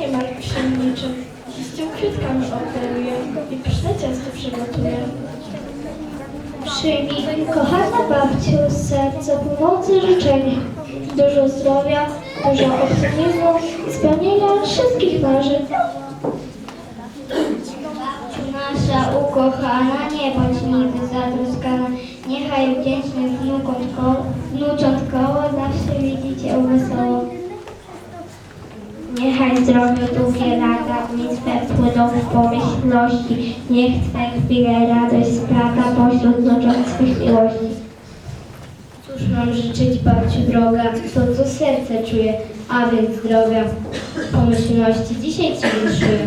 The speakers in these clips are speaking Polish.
nie martw się niczym. Z tymi kwiatkami operuję i pyszne ciasto przygotuję. Przyjmij, kochana babciu, z serca pomocy życzenia. Dużo zdrowia, dużo optymizmu i spełnienia wszystkich marzeń. Nasza ukochana, nie bądź nigdy zatroskana. Niechaj wdzięczny wnukom ko- wnucząt zawsze widzi Cię wesoło. Zdrowiu długie lata, nic płyną w pomyślności. Niech Twe chwile radość splata pośród złocząc swych miłości. Cóż mam życzyć babciu droga, to co serce czuje, a więc zdrowia, pomyślności dzisiaj Ci wyszyję.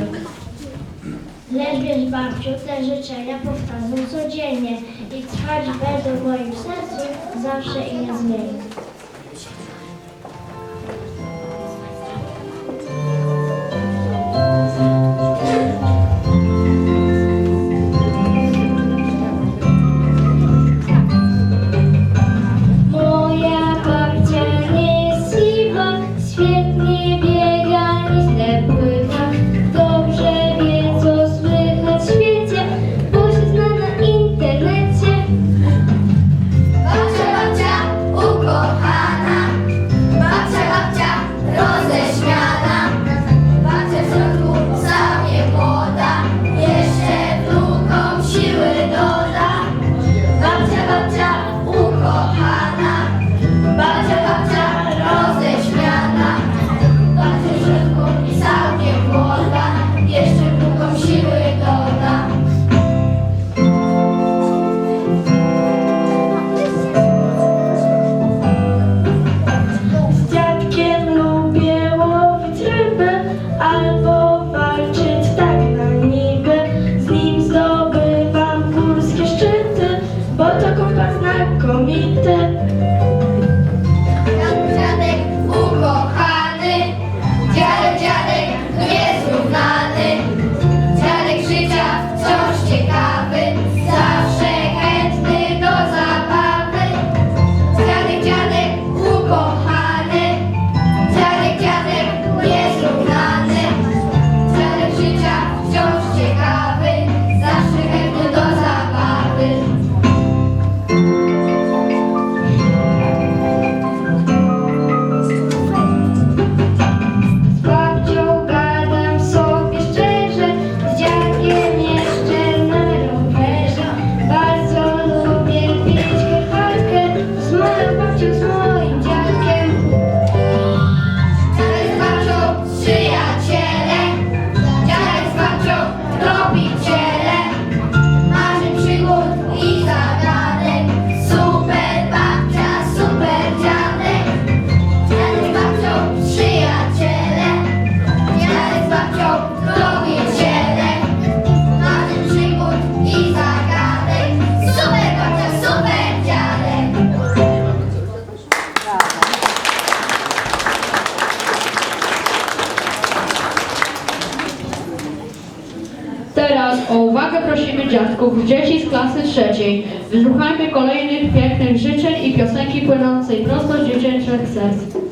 Lecz wiesz babciu, te życzenia powtarzam codziennie i trwać będą w moim sercu zawsze i niezmiennie. Gomit o uwagę prosimy dziadków, dzieci z klasy trzeciej. Wysłuchajmy kolejnych pięknych życzeń i piosenki płynącej prosto z dziecięcych serc.